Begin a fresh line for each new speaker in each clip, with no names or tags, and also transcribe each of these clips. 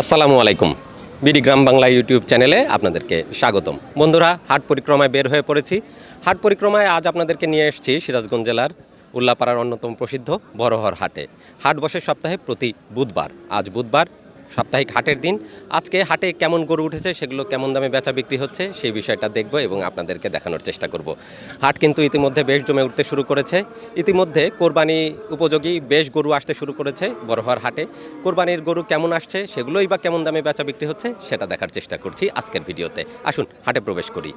আসসালামু আলাইকুম। বিডি গ্রাম বাংলা ইউটিউব চ্যানেলে আপনাদেরকে স্বাগতম। বন্ধুরা, হাট পরিক্রমায় বের হয়ে পড়েছি। হাট পরিক্রমায় আজ আপনাদেরকে নিয়ে এসেছি সিরাজগঞ্জ জেলার উল্লাপাড়ার অন্যতম প্রসিদ্ধ বড়হর হাটে। হাট বসে সপ্তাহে প্রতি বুধবার। আজ বুধবার সাপ্তাহিক হাটের দিন। আজকে হাটে কেমন গরু উঠেছে, সেগুলো কেমন দামে বেচা বিক্রি হচ্ছে, সেই বিষয়টা দেখব এবং আপনাদেরকে দেখানোর চেষ্টা করব। হাট কিন্তু ইতিমধ্যে বেশ জমে উঠতে শুরু করেছে। ইতিমধ্যে কোরবানি উপযোগী বেশ গরু আসতে শুরু করেছে বড়হর হাটে। কোরবানির গরু কেমন আসছে, সেগুলোই বা কেমন দামে বেচা বিক্রি হচ্ছে, সেটা দেখার চেষ্টা করছি আজকের ভিডিওতে। আসুন, হাটে প্রবেশ করি।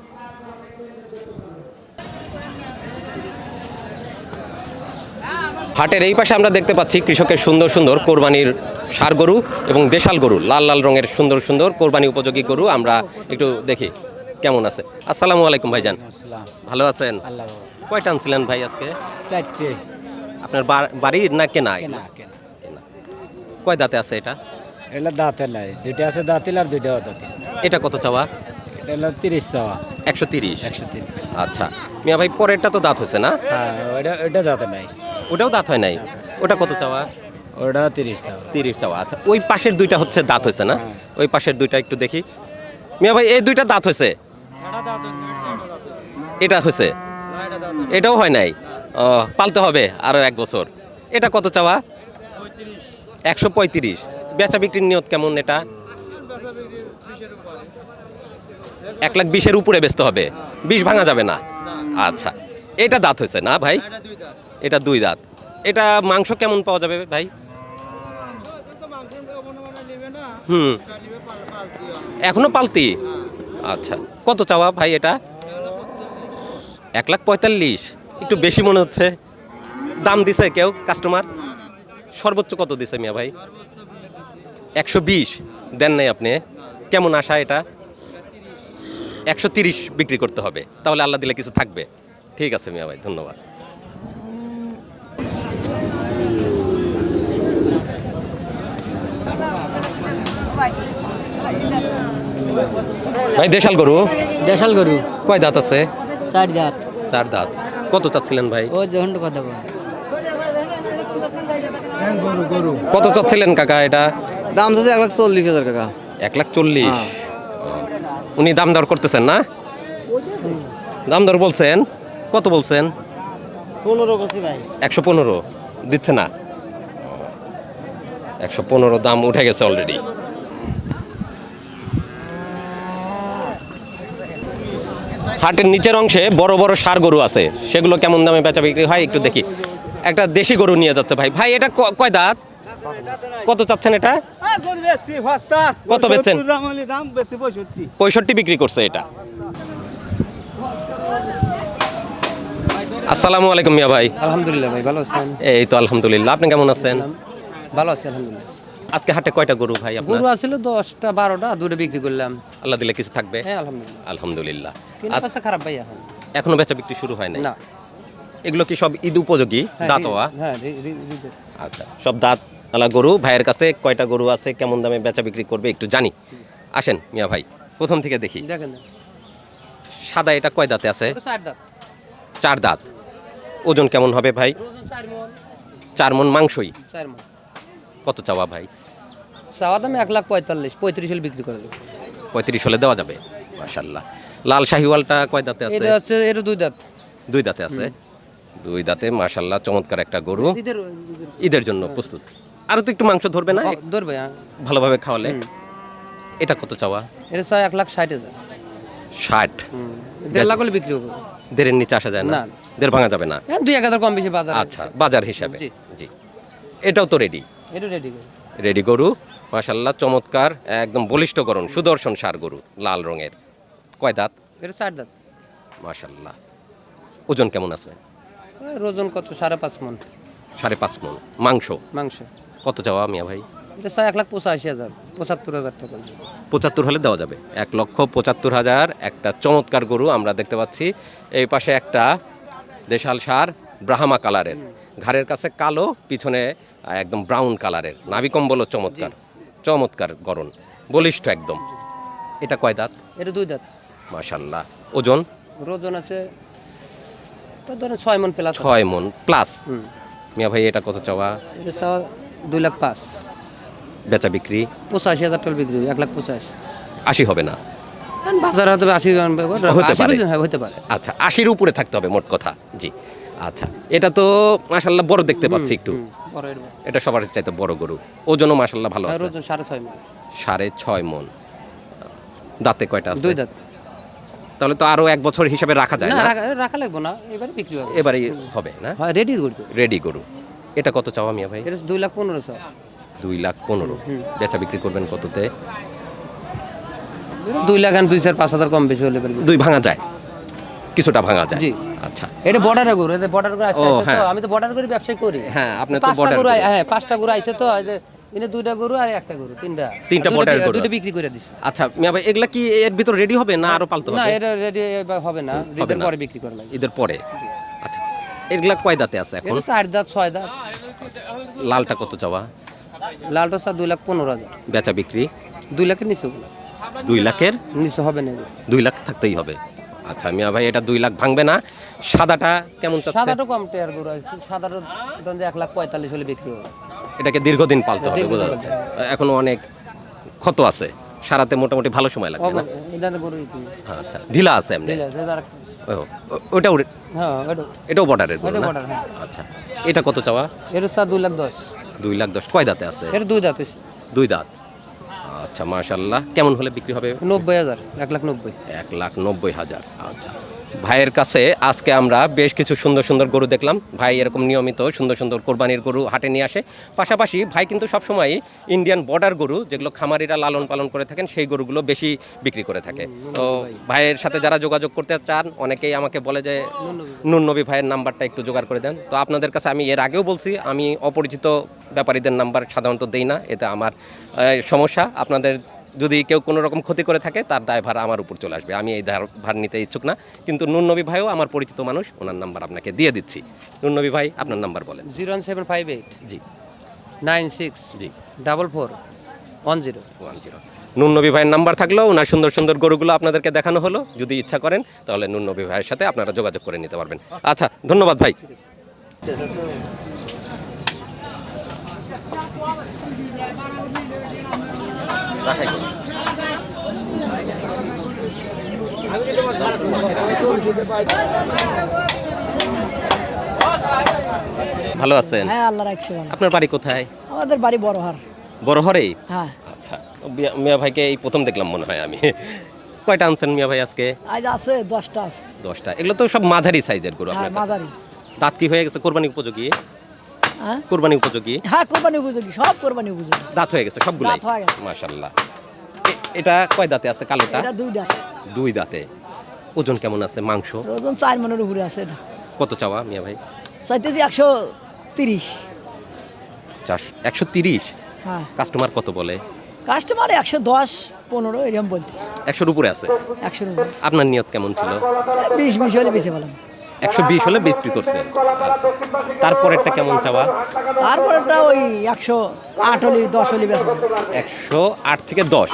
হাটের এই পাশে আমরা দেখতে পাচ্ছি কৃষকের সুন্দর সুন্দর কোরবানির সার গরু এবং দেশাল গরু লাল লাল রঙের সুন্দর সুন্দর কোরবানি উপযোগী গরু আমরা একটু দেখি কেমন আছে। আসসালামু আলাইকুম ভাইজান। ভালো আছেন? কয়টা আনছিলেন ভাই আজকে? আপনার বাড়ির না কেনা কয় দাঁতে আছে এটা?
এটা লাই। দুইটা আছে দাঁতিল আর দুইটা দাঁতিল
এটা কত চাওয়া?
এটা হলো তিরিশ চাওয়া।
একশো তিরিশ?
একশো তিরিশ।
আচ্ছা। মিয়া ভাই পরেরটা তো দাঁত হয়েছে না?
হ্যাঁ ওইটা দাঁতের নাই।
ওটাও দাঁত হয় নাই? ওটা কত চাওয়া?
ওটা তিরিশ চাওয়া।
তিরিশ চাওয়া। আচ্ছা ওই পাশের দুইটা হচ্ছে দাঁত হয়েছে না?
হ্যাঁ।
ওই পাশের দুইটা একটু দেখি। মিয়া ভাই এই দুইটা দাঁত হয়েছে? এটা হয়েছে? এটাও হয় নাই? ও পালতে হবে আরও এক বছর। এটা কত চাওয়া? একশো পঁয়ত্রিশ। বেচা বিক্রির নিয়ত কেমন এটা? এক লাখ বিশের উপরে বেচতে হবে। বিষ ভাঙা যাবে না। আচ্ছা এটা দাঁত হয়েছে না ভাই? এটা দুই দাঁত। এটা মাংস কেমন পাওয়া যাবে ভাই? হুম। এখনও পালতি? আচ্ছা। কত চাওয়া ভাই এটা? এক লাখ পঁয়তাল্লিশ। একটু বেশি মনে হচ্ছে। দাম দিছে কেউ? কাস্টমার? সর্বোচ্চ কত দিছে মিয়া ভাই? একশো বিশ। দেন নাই আপনি। কেমন আশা এটা? একশো তিরিশ বিক্রি করতে হবে। তাহলে আল্লাহ দিলে কিছু থাকবে। ঠিক আছে মিয়া ভাই, ধন্যবাদ। ভাই দেশাল গরু?
দেশাল গরু।
কয় দাঁত আছে?
চার দাঁত।
চার দাঁত। কত চাচ্ছিলেন ভাই?
ও যখন কথা বল। গরু গরু।
কত চাচ্ছিলেন কাকা এটা?
দাম চাচ্ছে এক লাখ চল্লিশ হাজার টাকা
এক লাখ চল্লিশ। উনি দাম দর করতেছেন না? দাম দর বলছেন? কত বলছেন?
পনেরো করছি ভাই।
একশো পনেরো। দিচ্ছে না? একশো পনেরো দাম উঠে গেছে অলরেডি হাটের নিচের অংশে বড় বড় সার গরু আছে। সেগুলো কেমন দামে বেচা বিক্রি হয় একটু দেখি। একটা দেশি গরু নিয়ে যাচ্ছে ভাই। ভাই এটা কয় দাঁত? কত চাচ্ছেন এটা? কত বেচছেন?
পঁয়ষট্টি
বিক্রি করছে এটা। আসসালামু আলাইকুম মিয়া ভাই।
আলহামদুলিল্লাহ ভাই ভালো আছেন?
এই তো আলহামদুলিল্লাহ। আপনি কেমন আছেন?
ভালো আছি আলহামদুলিল্লাহ।
আজকে হাটে কয়টা গরু ভাই আপনার?
গরু আছিল দশটা বারোটা দূরে বিক্রি করলাম।
আল্লাহ দিলে কিছু থাকবে?
হ্যাঁ আলহামদুলিল্লাহ।
আলহামদুলিল্লাহ। আজ-
খারাপ ভাই এখন।
এখনও বেচা বিক্রি শুরু হয় নাই?
না।
এগুলো কি সব ঈদ উপযোগী?
হ্যাঁ,
দাঁত হওয়া
হ্যাঁ
আচ্ছা সব দাঁত আলা গরু। ভাইয়ের কাছে কয়টা গরু আছে কেমন দামে বেচা বিক্রি করবে একটু জানি। আসেন মিয়া ভাই প্রথম থেকে দেখি।
দেখেন
সাদা এটা কয় দাঁতে আছে?
চার দাঁত।
চার দাঁত। ওজন কেমন হবে ভাই?
চার মন।
চার মাংসই।
চার
কত চাওয়া ভাই?
চাওয়া দাম এক লাখ পঁয়তাল্লিশ পঁয়ত্রিশ হলে বিক্রি করে দেবো।
পঁয়ত্রিশ হলে দেওয়া যাবে মাশাল্লাহ লাল শাহিওয়ালটা কয় দাঁতে আছে?
এটা হচ্ছে এটা দুই দাঁত।
দুই দাঁতে আছে? দুই দাঁতে মাশাল্লাহ চমৎকার একটা গরু।
ঈদের
জন্য প্রস্তুত। আরও তো একটু মাংস ধরবে না?
ধরবে হ্যাঁ।
ভালোভাবে খাওয়ালে। এটা কত চাওয়া?
এটা চাই এক লাখ ষাট হাজার।
ষাট?
দেড় লাখ হলে বিক্রি হবে।
দেড়ের নিচে আসা যায় না। দেড় ভাঙা যাবে না?
হ্যাঁ দুই এক হাজার কম বেশি বাজার
আচ্ছা বাজার হিসাবে।
জি।
জি। এটাও তো রেডি
এটা রেডি
রেডি গরু। মাশাল্লাহ চমৎকার একদম বলিষ্ঠকরণ সুদর্শন সার গরু লাল রঙের। কয় দাঁত?
এটা চার দাঁত।
মাশাল্লাহ ওজন কেমন আছে?
ওজন কত? সাড়ে পাঁচ মন।
সাড়ে পাঁচ মন। মাংস?
মাংস।
কত চাওয়া মিয়া ভাই?
এটা চাই এক লাখ পঁচাশি হাজার পঁচাত্তর হাজার টাকা
পঁচাত্তর হলে দেওয়া যাবে। এক লক্ষ পঁচাত্তর হাজার একটা চমৎকার গরু আমরা দেখতে পাচ্ছি। এই পাশে একটা দেশাল সার ব্রাহ্মা কালারের। ঘাড়ের কাছে কালো পিছনে একদম ব্রাউন কালারের। নাবিকম্বলও চমৎকার। চমৎকার গরণ বলিষ্ঠ একদম। এটা কয় দাঁত?
এটা দুই দাঁত।
মাশাল্লাহ। ওজন?
ওজন আছে তো ধরেন ছয় মন প্লাস
ছয় মন প্লাস মিয়া ভাই এটা কত চাওয়া?
এটা চাওয়া দুই লাখ পাঁচ।
বেচা বিক্রি?
পঁচাশি হাজার টাকা বিক্রি এক লাখ পঁচাশি।
আশি হবে না?
এখন বাজার হতে আশি হ্যাঁ হতে পারে।
আচ্ছা আশির উপরে থাকতে হবে মোট কথা। জি। আচ্ছা এটা তো মাসাল্লাহ বড় দেখতে পাচ্ছি একটু। এটা সবার চাইতে বড় গরু। ওজনও মাসাল্লাহ ভালো আছে।
ওজন সাড়ে ছয় মণ।
সাড়ে ছয় মন। দাঁতে কয়টা আছে?
দুই দাঁত।
তাহলে তো আরও এক বছর হিসাবে রাখা যায়
না রাখা- লাগবো না এবারে বিক্রি হবে।
এবারেই হবে না?
হয় রেডি করতে
রেডি গরু। এটা কত চাওয়া মিয়া ভাই?
এটা দুই লাখ পনেরো পনেরোশো
দুই লাখ পনেরো। বেচা বিক্রি করবেন কততে?
দুই লাখ দুই চার পাঁচ হাজার কম বেশি হলে
দুই ভাঙা যায়। কিছুটা ভাঙা যায়। আচ্ছা।
এটা বর্ডার গরু এটা বর্ডার
ও,
আসতে তো
হ্যাঁ।
আমি তো বর্ডার করে ব্যবসা করি।
হ্যাঁ আপনি তো বর্ডার
গরু হ্যাঁ পাঁচটা গরু আইছে তো এই যে এনে দুইটা গরু আর একটা গরু তিনটা।
তিনটা
দুইটা
border
বি-
গরু আছে।
বিক্রি করে দিছি।
আচ্ছা মিয়া ভাই এগুলা কি এর ভিতর রেডি হবে না আরও পালতে হবে?
না এটা রেডি হবে না। ঈদের পরে বিক্রি করা লাগে
ঈদের পরে? আচ্ছা এগুলা কয় দাঁতে আছে এখন?
চার দাঁত ছয় দাঁত।
লালটা কত চাওয়া?
লালটা স্যার দুই লাখ পনেরো হাজার।
বেচা বিক্রি?
দুই লাখের নিচে
দুই লাখের?
নিচে হবে না।
দুই লাখ থাকতেই হবে। আচ্ছা মিয়া ভাই এটা দুই লাখ ভাঙবে না। সাদাটা কেমন চাচ্ছে?
সাদাটা কম টেয়ার কি। সাদাটা ধরেন যে এক লাখ পঁয়তাল্লিশ হলে বিক্রি হবে।
এটাকে দীর্ঘদিন পালতে হবে বোঝা যাচ্ছে। এখনও অনেক ক্ষত আছে সারাতে মোটামুটি ভালো সময় লাগবে না। আচ্ছা ঢিলা আছে এমনি? ও- ওটাও
হ্যাঁ
এটাও বর্ডারের
হ্যাঁ।
আচ্ছা এটা কত চাওয়া?
এটা স্যার দুই লাখ দশ।
দুই লাখ দশ কয় দাঁতে আছে?
এটা দুই দাঁত
দুই দাঁত। আচ্ছা মাশাল্লাহ কেমন হলে বিক্রি হবে?
নব্বই হাজার এক লাখ নব্বই।
এক লাখ নব্বই হাজার আচ্ছা। ভাইয়ের কাছে আজকে আমরা বেশ কিছু সুন্দর সুন্দর গরু দেখলাম। ভাই এরকম নিয়মিত সুন্দর সুন্দর কোরবানির গরু হাটে নিয়ে আসে। পাশাপাশি ভাই কিন্তু সবসময় ইন্ডিয়ান বর্ডার গরু যেগুলো খামারিরা লালন পালন করে থাকেন সেই গরুগুলো বেশি বিক্রি করে থাকে। তো ভাইয়ের সাথে যারা যোগাযোগ করতে চান অনেকেই আমাকে বলে যে নুন নবী ভাইয়ের নাম্বারটা একটু জোগাড় করে দেন। তো আপনাদের কাছে আমি এর আগেও বলছি আমি অপরিচিত ব্যাপারীদের নাম্বার সাধারণত দেই না এতে আমার সমস্যা। আপনাদের যদি কেউ কোনো রকম ক্ষতি করে থাকে তার দায়ভার আমার উপর চলে আসবে। আমি এই ভার নিতে ইচ্ছুক না। কিন্তু নুন নবী ভাইও আমার পরিচিত মানুষ ওনার নাম্বার আপনাকে দিয়ে দিচ্ছি। নুন নবী ভাই আপনার নাম্বার বলেন।
Zero one seven five eight
জি।
নাইন সিক্স
জি।
Double four one zero
one zero. Nun Nabi ভাইয়ের নাম্বার থাকলেও ওনার সুন্দর সুন্দর গরুগুলো আপনাদেরকে দেখানো হলো। যদি ইচ্ছা করেন তাহলে নুন নবী ভাইয়ের সাথে আপনারা যোগাযোগ করে নিতে পারবেন। আচ্ছা ধন্যবাদ ভাই। ভালো আছেন?
হ্যাঁ আল্লাহ রাখছে ভালো।
আপনার বাড়ি কোথায়?
আমাদের বাড়ি বড়হার।
বড় হরেই
হ্যাঁ।
আচ্ছা মিয়া- ভাইকে এই প্রথম দেখলাম মনে হয় আমি। কয়টা আনছেন মিয়া ভাই আজকে?
আজ আছে দশটা আছে।
দশটা। এগুলো তো সব মাঝারি সাইজের গরু
হ্যাঁ
আপনার
মাঝারি।
দাঁত কি হয়ে গেছে? কোরবানি উপযোগী?
হ্যাঁ
কোরবানি উপযোগী?
হ্যাঁ কোরবানি উপযোগী সব কোরবানি উপযোগী।
দাঁত হয়ে গেছে সবগুলাই?
দাঁত হয়ে গেছে।
মাশাল্লাহ এ- এটা কয় দাঁতে আছে কালোটা?
এটা দুই দাঁত।
দুই দাঁতে। ওজন কেমন আছে মাংস?
ওজন চার মনের উপরে আছে এটা।
কত চাওয়া মিয়া ভাই?
চাইতেছি একশো তিরিশ।
একশো তিরিশ?
হ্যাঁ।
কাস্টমার কত বলে?
কাস্টমার একশো দশ পনেরো এরকম বলতেছে।
একশোর উপরে আছে?
একশোর উপরে।
আপনার নিয়ত কেমন ছিল?
বিশ বিশ হলে বেশি পেলাম
একশো বিশ হলে বিক্রি আচ্ছা। তারপরেরটা কেমন চাওয়া?
তারপরেটা ওই একশো আট হলি দশ হলি বেশি
একশো আট থেকে দশ।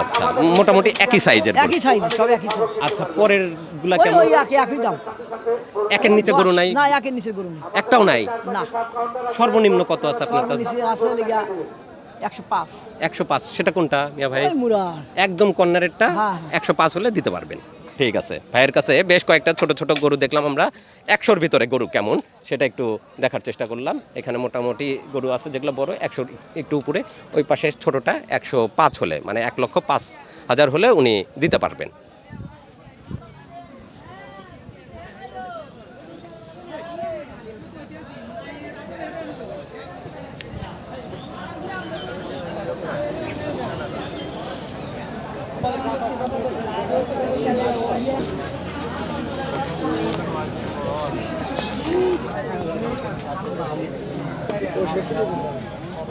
আচ্ছা মোটামুটি একই সাইজের।
একই সাইজ সব একই সাইজ
আচ্ছা
পরেরগুলা
কেমন?
ওই একই একই দাম।
একের নিচে গরু নাই?
না একের নিচে গরু নেই।
একটাও নাই?
না।
সর্বনিম্ন কত আছে আপনার কাছে?
আছে লিগা একশো পাঁচ।
একশো পাঁচ। সেটা কোনটা মিয়া ভাই? একদম কর্নারেরটা
হ্যাঁ।
একশো পাঁচ হলে দিতে পারবেন। ঠিক আছে। ভাইয়ের কাছে বেশ কয়েকটা ছোট ছোট গরু দেখলাম আমরা। একশোর ভিতরে গরু কেমন? সেটা একটু দেখার চেষ্টা করলাম। এখানে মোটামুটি গরু আছে যেগুলো বড়, একশো একটু উপরে। ওই পাশে ছোটটা একশো পাঁচ হলে মানে এক লক্ষ পাঁচ হাজার হলে উনি দিতে পারবেন।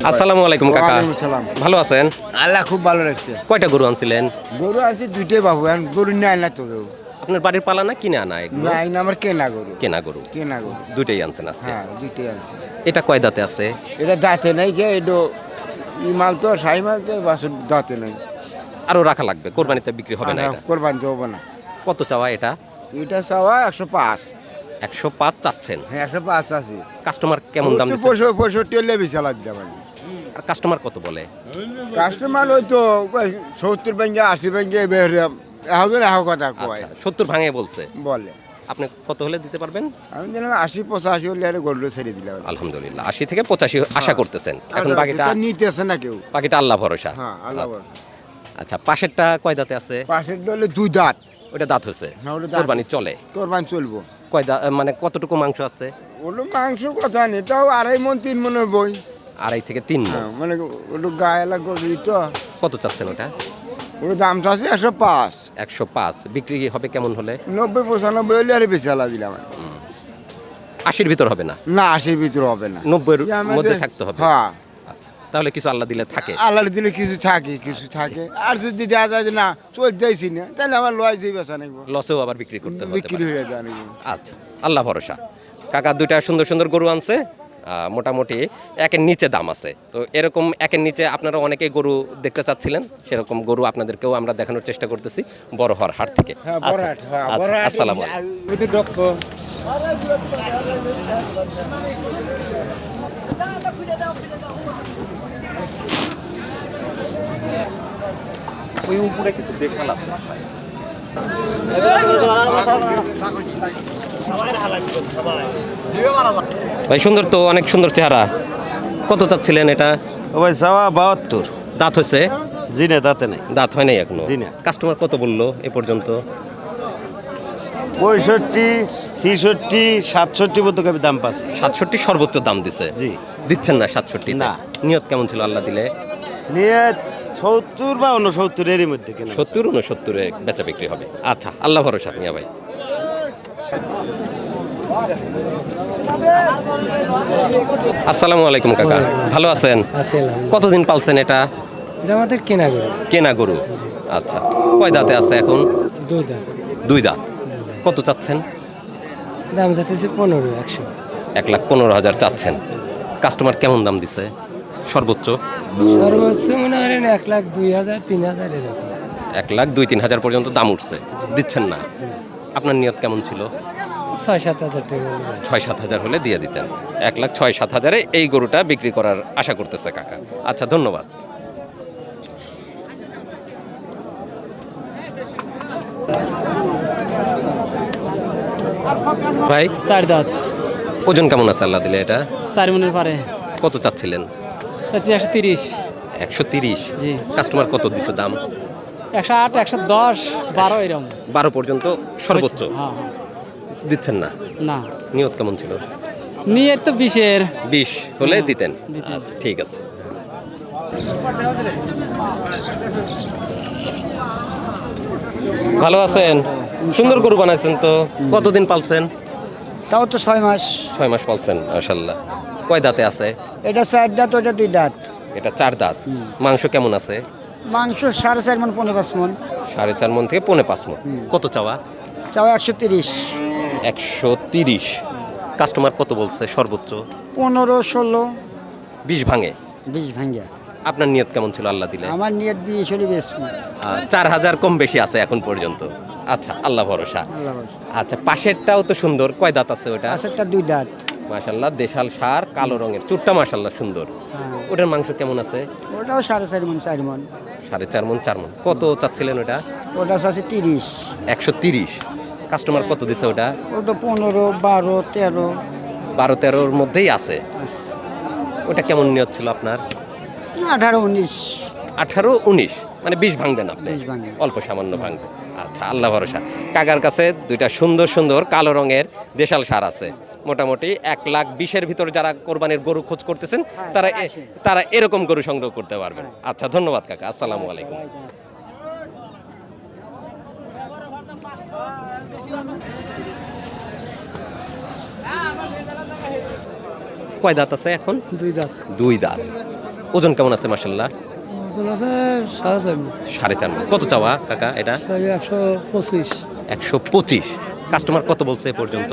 আসসালামু আলাইকুম কাকা। ভালো আছেন?
আল্লাহ খুব ভালো রাখছে।
কয়টা গরু আনছিলেন?
গরু আছে দুইটাই বাবু গরু নেয় না তো কেউ।
আপনার বাড়ির পালা না কিনে আনা
না আমার কেনা গরু।
কেনা গরু।
কেনা গরু।
দুইটাই আনছেন আজকে?
হ্যাঁ দুইটাই আছে
এটা কয় দাঁতে আছে?
এটা দাঁতে নাই এটা ই মাল তো সাই মাল তো দাঁতে নাই।
আরও রাখা লাগবে কোরবানিতে বিক্রি হবে না এটা?
কোরবান তো হবে না।
কত চাওয়া এটা?
এটা চাওয়া একশো পাঁচ।
একশো পাঁচ চাচ্ছেন।
হ্যাঁ একশো পাঁচ আছে
কাস্টমার কেমন দাম
পঁয়ষট্টি হলে বেশি আলাদা দিতে পারবি
আর কাস্টমার কত বলে?
কাস্টমার ওই তো সত্তর ব্যাঙ্গে আশি ব্যাঙ্গে বের এখন এখন কথা কয়।
আচ্ছা সত্তর ভাঙে বলছে।
বলে।
আপনি কত হলে দিতে পারবেন?
আমি আশি পঁচাশি হলে আর গরু ছেড়ে দিলাম।
আলহামদুলিল্লাহ আশি থেকে পঁচাশি আশা করতেছেন। এখন বাকিটা
নিতেছে না কেউ।
বাকিটা আল্লাহ ভরসা।
হ্যাঁ আল্লাহ
আচ্ছা। আচ্ছা পাশেরটা কয় দাঁতে আছে?
পাশের ডলে দুই দাঁত।
ওটা দাঁত হয়েছে।
হ্যাঁ, ওটা দাঁত।
কোরবানি চলে।
কোরবান চলবো।
কয় দাঁত মানে কতটুকু মাংস আছে?
ওগুলো মাংস কথা নেই তাও আড়াই মন তিন মনের বই।
আড়াই থেকে তিন।
হ্যাঁ, মানে ওটা গায়ে লাগবে তো।
কত চাচ্ছেন ওটা?
দাম আছে একশো পাঁচ।
একশো পাঁচ। বিক্রি হবে কেমন হলে?
নব্বই পঁচানব্বই হলে আর বেশি আলা দিলাম।
আশির ভিতর হবে না?
না আশির ভিতরে হবে না।
নব্বইয়ের মধ্যে থাকতে হবে?
হ্যাঁ।
আচ্ছা তাহলে কিছু আল্লাহ দিলে থাকে।
আল্লাহ দিলে কিছু থাকে কিছু থাকে। আর যদি দেওয়া যায় না চলতেছি না তাহলে আমার লয় দিয়ে বেসা নাকবো
লসেও আবার বিক্রি করতে হবে
বিক্রি হয়ে যাবে
আচ্ছা আল্লাহ ভরসা। কাকা দুইটা সুন্দর সুন্দর গরু আনছে। মোটামুটি একের নিচে দাম আছে তো এরকম একের নিচে আপনারা অনেকেই গরু দেখতে চাচ্ছিলেন সেরকম গরু আপনাদেরকেও আমরা দেখানোর চেষ্টা করতেছি বড় হর হাট থেকে
হ্যাঁ
আচ্ছা,
হ্যাঁ,
আচ্ছা। আসসালামু। ওই উপরে কিছু দেখাল আছে ভাই সুন্দর তো অনেক সুন্দর চেহারা। কত চাচ্ছিলেন এটা?
ও ভাই চাওয়া বাহাত্তর।
দাঁত হয়েছে?
জি না তাতে নেই।
দাঁত হয় নাই এখনও?
জি না।
কাস্টমার কত বলল এ পর্যন্ত?
পঁয়ষট্টি ছিষট্টি সাতষট্টি আমি দাম পাচ্ছি।
সাতষট্টি সর্বোচ্চ দাম দিছে?
জি।
দিচ্ছেন না সাতষট্টি
না।
নিয়ত কেমন ছিল আল্লাহ দিলে?
নিয়ে সত্তর বা উনসত্তর এরই মধ্যে কিনা
সত্তর উনসত্তরে বেচা বিক্রি হবে। আচ্ছা আল্লাহ ভরসা মিয়া ভাই। আসসালামু আলাইকুম কাকা। ভালো আছেন?
আছে
কতদিন পালছেন এটা?
এটা আমাদের কেনা করে
কেনা গরু? আচ্ছা কয় দাঁতে আছে এখন?
দুই দাম
দুই দাঁত। কত চাচ্ছেন?
দাম যাতেছে পনেরো একশো।
এক লাখ পনেরো হাজার চাচ্ছেন। কাস্টমার কেমন দাম দিছে? সর্বোচ্চ?
সর্বোচ্চ মনে করেন এক লাখ দুই হাজার তিন হাজার এরকম।
এক লাখ দুই তিন হাজার পর্যন্ত দাম উঠছে। দিচ্ছেন না। আপনার নিয়ত কেমন ছিল?
ছয় সাত হাজার টাকা
ছয় সাত হাজার হলে দিয়ে দিতেন। এক লাখ ছয় সাত হাজারে এই গরুটা বিক্রি করার আশা করতেছে কাকা। আচ্ছা ধন্যবাদ। ভাই
চার দাঁত।
ওজন কেমন আছে আল্লাহ দিলে এটা?
চার মনের পারে।
কত চাচ্ছিলেন?
একশো তিরিশ।
একশো তিরিশ।
জি।
কাস্টমার কত দিছে দাম?
একশো আট একশো দশ বারো এরকম।
বারো পর্যন্ত সর্বোচ্চ?
হ্যাঁ হ্যাঁ।
দিচ্ছেন না?
না।
নিয়ত কেমন ছিল?
নিয়ে তো বিশের।
বিশ হলে দিতেন। আচ্ছা ঠিক আছে। ভালো আছেন? সুন্দর গরু বানাইছেন তো। কতদিন পালছেন?
তাও তো ছয় মাস।
ছয় মাস পালছেন মাশাল্লাহ কয় দাঁতে আছে?
এটা চার দাঁত ওটা দুই দাঁত।
এটা চার দাঁত। মাংস কেমন আছে?
মাংস সাড়ে চার মন পনেরো পাঁচ মন।
সাড়ে চার মন থেকে পৌনে পাঁচ মন। কত চাওয়া?
চাওয়া একশো তিরিশ।
একশো তিরিশ। কাস্টমার কত বলছে সর্বোচ্চ?
পনেরো ষোলো।
বিশ ভাঙে।
বিশ ভাঙে।
আপনার নিয়ত কেমন ছিল আল্লাহ দিলে?
আমার নিয়ত দিয়ে চলে বেশ।
চার হাজার কম বেশি আছে এখন পর্যন্ত। আচ্ছা আল্লাহ ভরসা।
আল্লাহ ভরসা।
আচ্ছা পাশেরটাও তো সুন্দর। কয় দাঁত আছে ওটা?
পাশেরটা দুই দাঁত।
মাশাল্লাহ দেশাল সার কালো রঙের। চুটটা মাশাল্লাহ সুন্দর।
হ্যাঁ।
ওটার মাংস কেমন আছে?
ওটাও সাড়ে চার মন চার মন
সাড়ে চার মন চার মন কত চাচ্ছিলেন ওটা?
ওটা আছে তিরিশ।
একশো তিরিশ। কাস্টমার কত দিছে ওটা?
ওটা পনেরো বারো তেরো।
বারো তেরোর মধ্যেই আছে। ওটা কেমন নিয়ত ছিল আপনার?
আঠারো উনিশ।
আঠারো উনিশ। মানে বিশ ভাঙবেন আপনি? অল্প সামান্য ভাঙবেন। আচ্ছা আল্লাহ ভরসা। কাকার কাছে দুইটা সুন্দর সুন্দর কালো রঙের দেশাল সার আছে। মোটামুটি এক লাখ বিশের ভিতর যারা কোরবানির গরু খোঁজ করতেছেন তারা এ- তারা এরকম গরু সংগ্রহ করতে পারবেন। আচ্ছা ধন্যবাদ কাকা আসসালামু আলাইকুম। কয় দাঁত আছে এখন?
দুই দাঁত।
দুই দাঁত। ওজন কেমন আছে মাসাল্লাহ
সাড়ে চার।
কত চাওয়া কাকা এটা?
একশো পঁচিশ।
একশো পঁচিশ। কাস্টমার কত বলছে এ পর্যন্ত?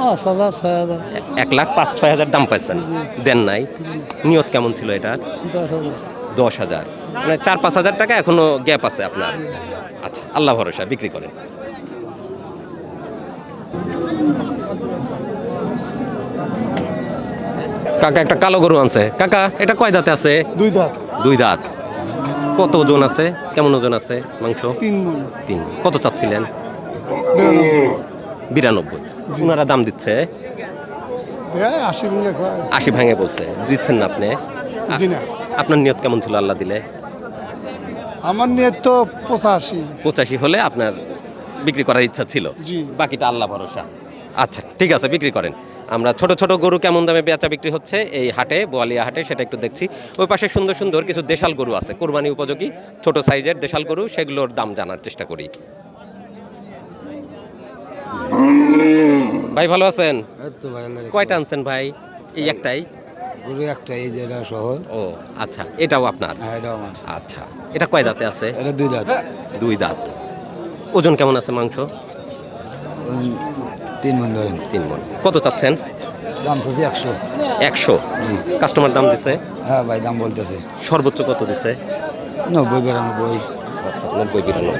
পাঁচ হাজার ছয় হাজার।
এক লাখ পাঁচ ছয় হাজার দাম পাইছেন। দেন নাই। নিয়ত কেমন ছিল এটা?
দশ হাজার।
মানে চার পাঁচ হাজার টাকা এখনও গ্যাপ আছে আপনার। আচ্ছা আল্লাহ ভরসা বিক্রি করেন। কাকা একটা কালো গরু আনছে। কাকা এটা কয় দাঁতে আছে?
দুই দাঁত।
দুই দাঁত। কত ওজন আছে? কেমন ওজন আছে মাংস?
তিন
তিন। কত চাচ্ছিলেন? বিরানব্বই। ওনারা দাম দিচ্ছে?
আশি
ভাঙে বলছে। দিচ্ছেন না আপনি। আপনার নিয়ত কেমন ছিল আল্লাহ দিলে?
আমার নিয়ে তো পঁচাশি।
পঁচাশি হলে আপনার বিক্রি করার ইচ্ছা ছিল? বাকিটা আল্লাহ ভরসা। আচ্ছা ঠিক আছে বিক্রি করেন। আমরা ছোট ছোট গরু কেমন দামে বেচা বিক্রি হচ্ছে? এই হাটে বোয়ালিয়া হাটে সেটা একটু দেখছি। ওই পাশে সুন্দর সুন্দর কিছু দেশাল গরু আছে। কোরবানি উপযোগী ছোট সাইজের দেশাল গরু সেগুলোর দাম জানার চেষ্টা করি। ভাই ভালো আছেন? কয়টা আনছেন ভাই? এই একটাই?
গরু একটা এই যে সহ।
ও আচ্ছা এটাও আপনার?
হ্যাঁ এটাও আমার।
আচ্ছা এটা কয় দাঁতে আছে?
এটা দুই দাঁত।
দুই দাঁত। ওজন কেমন আছে মাংস?
তিন মন ধরেন।
তিন মন কত চাচ্ছেন?
দাম চাচ্ছি একশো।
একশো? কাস্টমার দাম দিছে?
হ্যাঁ ভাই দাম বলতেছে।
সর্বোচ্চ কত দিছে?
নব্বই বিরানব্বই।
আচ্ছা নব্বই বিরানব্বই।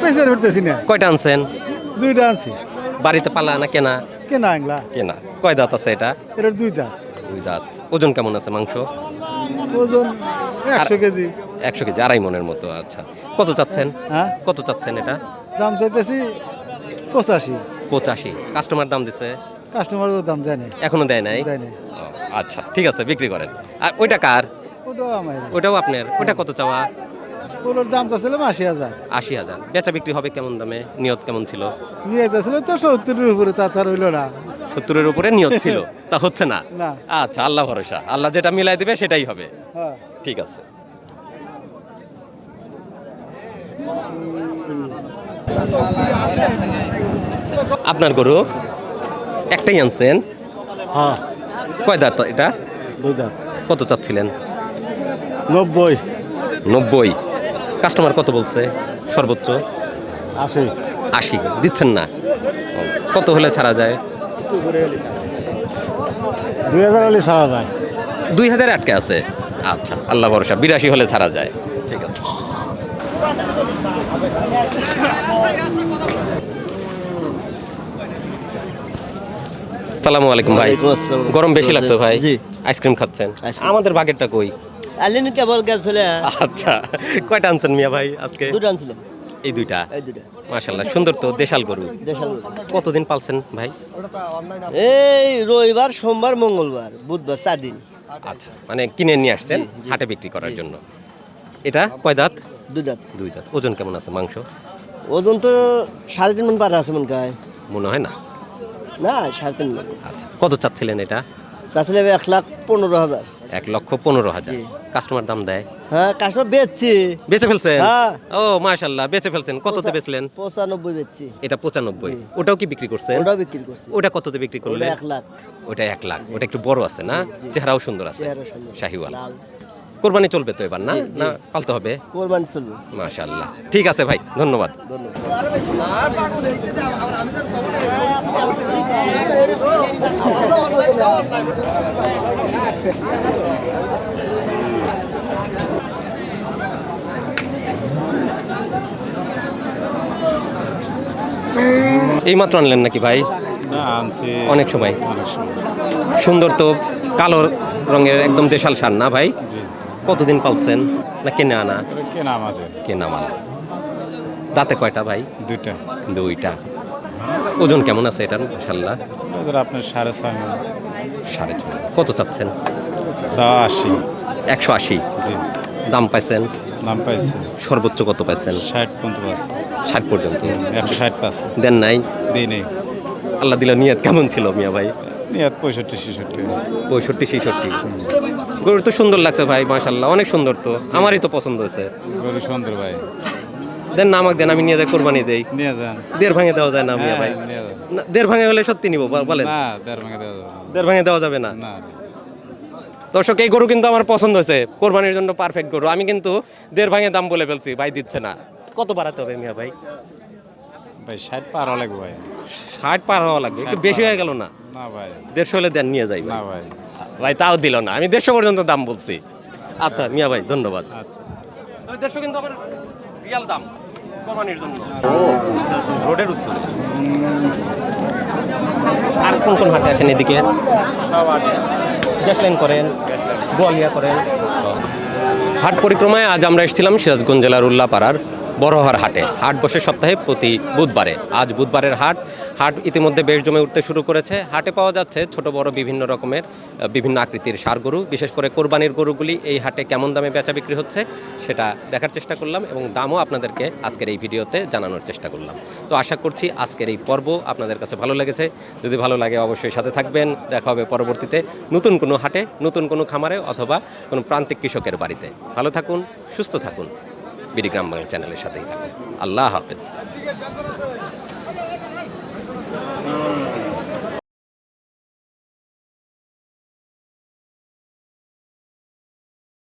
পয়সা উঠতেছি না।
কয়টা আনছেন?
দুইটা আনছি।
বাড়িতে পালা না কেনা?
কেনা আংলা।
কেনা। কয় দাঁত আছে এটা?
এটা দুই দাঁত।
দুই দাঁত। ওজন কেমন আছে মাংস?
ওজন একশো কেজি।
একশো কেজি আড়াই মনের মতো আচ্ছা। কত চাচ্ছেন?
হ্যাঁ?
কত চাচ্ছেন এটা?
দাম চাইতেছি পঁচাশি।
পঁচাশি। কাস্টমার দাম দিছে?
কাস্টমারও দাম
এখনও দেয় নাই?
দেয় নাই।
আচ্ছা ঠিক আছে বিক্রি করেন। আর ওইটা কার?
ওটাও আমার
ওইটাও আপনার? ওইটা কত চাওয়া?
ওগুলোর দাম চাচ্ছিলাম আশি হাজার।
আশি হাজার। বেচা বিক্রি হবে কেমন দামে? নিয়ত কেমন ছিল?
নিয়ে যাচ্ছিল তো সত্তরের উপরে তা তার হইল না।
সত্তরের উপরে নিয়ত ছিল? তা হচ্ছে না?
না।
আচ্ছা আল্লাহ ভরসা। আল্লাহ যেটা মিলাই দিবে সেটাই হবে।
হ্যাঁ।
ঠিক আছে। আপনার গরু? একটাই আনছেন?
হ্যাঁ।
কয় দাঁত এটা?
দুই দাঁত।
কত চাচ্ছিলেন?
নব্বই।
নব্বই। কাস্টমার কত বলছে? সর্বোচ্চ?
আশি।
আশি। দিচ্ছেন না। কত হলে ছাড়া যায়?
দুই হাজার হলে ছাড়া যায়।
দুই হাজার আটকে আছে। আচ্ছা আল্লাহ ভরসা বিরাশি হলে ছাড়া যায়। ঠিক আছে। সালামু আলাইকুম ভাই। গরম বেশি লাগছে ভাই।
জি।
আইসক্রিম খাচ্ছেন। আমাদের বাগেরটা কই?
আলিন কেবল গেছিল
আচ্ছা কয়টা আনছেন মিয়া ভাই আজকে?
দুটো আনছিলাম।
এই দুইটা?
এই দুটো
মাশাল্লাহ সুন্দর তো দেশাল গরু।
দেশাল
কতদিন পালছেন ভাই?
এই রবিবার সোমবার মঙ্গলবার বুধবার চার দিন।
আচ্ছা মানে কিনে নিয়ে আসছেন হাটে বিক্রি করার জন্য। এটা কয় দাঁত?
দুই দাঁত।
দুই দাঁত। ওজন কেমন আছে মাংস?
ওজন তো সাড়ে তিন মন পার আছে মন কায়
মনে হয় না?
না সাড়ে তিন মন।
আচ্ছা কত চাচ্ছিলেন এটা?
চাচ্ছিলে এক লাখ পনেরো হাজার।
এক লক্ষ পনেরো হাজার। কাস্টমার দাম দেয়?
হ্যাঁ কাস্টমার বেচছি।
বেচে ফেলছেন?
হ্যাঁ।
ও মাশাল্লাহ বেচে ফেলছেন। কততে বেচলেন?
পঁচানব্বই বেচছি।
এটা পঁচানব্বই। ওটাও কি বিক্রি করছেন?
ওটাও বিক্রি করছি।
ওটা কততে বিক্রি করলেন?
এক লাখ।
ওটা এক লাখ। ওটা একটু বড় আছে না? চেহারাও সুন্দর আছে। শাহিওয়াল। কোরবানি চলবে তো এবার না? না পালতে হবে?
কোরবানি চলবে।
মাশাল্লাহ ঠিক আছে ভাই ধন্যবাদ।
ধন্যবাদ
এই মাত্র আনলেন নাকি ভাই? অনেক সময়।
অনেক সময়।
সুন্দর তো কালো রঙের একদম দেশাল সার না ভাই?
জি।
কতদিন পালছেন? না কেনে আনা
কেনা আমাদের।
কেনা মাল দাঁতে কয়টা ভাই?
দুইটা।
দুইটা। ওজন কেমন আছে এটার মাশাল্লাহ
ওদের আপনার সাড়ে ছয়
সাড়ে ছয় কত চাচ্ছেন?
চা আশি।
একশো আশি?
জি।
দাম পাইছেন?
দাম পাইছে।
সর্বোচ্চ কত পাইছেন?
ষাট পর্যন্ত আছে
ষাট পর্যন্ত।
একশো ষাট পাঁচ
দেন নাই?
দিই নেই।
আল্লাহ দিল নিয়ত কেমন ছিল মিয়া ভাই?
পঁয়ষট্টি ছেষট্টি।
পঁয়ষট্টি ছেষট্টি। গরু তো সুন্দর লাগছে ভাই মাশাল্লাহ অনেক সুন্দর তো। আমারই তো পছন্দ হয়েছে।
গরু সুন্দর ভাই।
দেন না আমাকে দেন আমি নিয়ে যাই কোরবানি দেই।
নিয়ে যান।
দেড় ভাঙে দেওয়া যায় না ভাই।
হ্যাঁ,
না, দেড় ভাঙে হলে সত্যি নিব বলেন।
না দেড় ভাঙে দেওয়া যাবে
দেড় ভাঙে দেওয়া যাবে না।
না।
দর্শক এই গরু কিন্তু আমার পছন্দ হয়েছে। কোরবানির জন্য পারফেক্ট গরু। আমি কিন্তু দেড় ভাঙে দাম বলে ফেলছি ভাই দিচ্ছে না। কত বাড়াতে হবে মিয়া ভাই?
ভাই ষাট পার লাগবে ভাই।
ষাট পার হওয়া লাগবে একটু বেশি হয়ে গেল না?
না ভাই।
দেড়শো হলে দেন নিয়ে যাই
না
ভাই।
ভাই
তাও দিল না। আমি দেড়শো পর্যন্ত দাম বলছি। আচ্ছা মিয়া ভাই ধন্যবাদ।
আচ্ছা।
দেড়শো কিন্তু আমার রিয়াল দাম কোরবানির জন্য। রোডের উত্তরে। আর কোন কোন হাটে আসেন এদিকে? গ্যাস লাইন করেন গোয়ালিয়া করেন। হাট পরিক্রমায় আজ আমরা এসেছিলাম সিরাজগঞ্জ জেলার উল্লাপাড়ার বড়হার হাটে। হাট বসে সপ্তাহে প্রতি বুধবারে। আজ বুধবারের হাট। হাট ইতিমধ্যে বেশ জমে উঠতে শুরু করেছে। হাটে পাওয়া যাচ্ছে ছোট, বড় বিভিন্ন রকমের বিভিন্ন আকৃতির সার গরু বিশেষ করে কোরবানির গরুগুলি এই হাটে কেমন দামে বেচা বিক্রি হচ্ছে সেটা দেখার চেষ্টা করলাম এবং দামও আপনাদেরকে আজকের এই ভিডিওতে জানানোর চেষ্টা করলাম। তো আশা করছি আজকের এই পর্ব আপনাদের কাছে ভালো লেগেছে। যদি ভালো লাগে অবশ্যই সাথে থাকবেন। দেখা হবে পরবর্তীতে নতুন কোনো হাটে, নতুন কোনো খামারে অথবা কোনো প্রান্তিক কৃষকের বাড়িতে। ভালো থাকুন, সুস্থ থাকুন। বিডিগ্রাম বাংলা চ্যানেলের সাথেই থাকুন। আল্লাহ হাফেজ।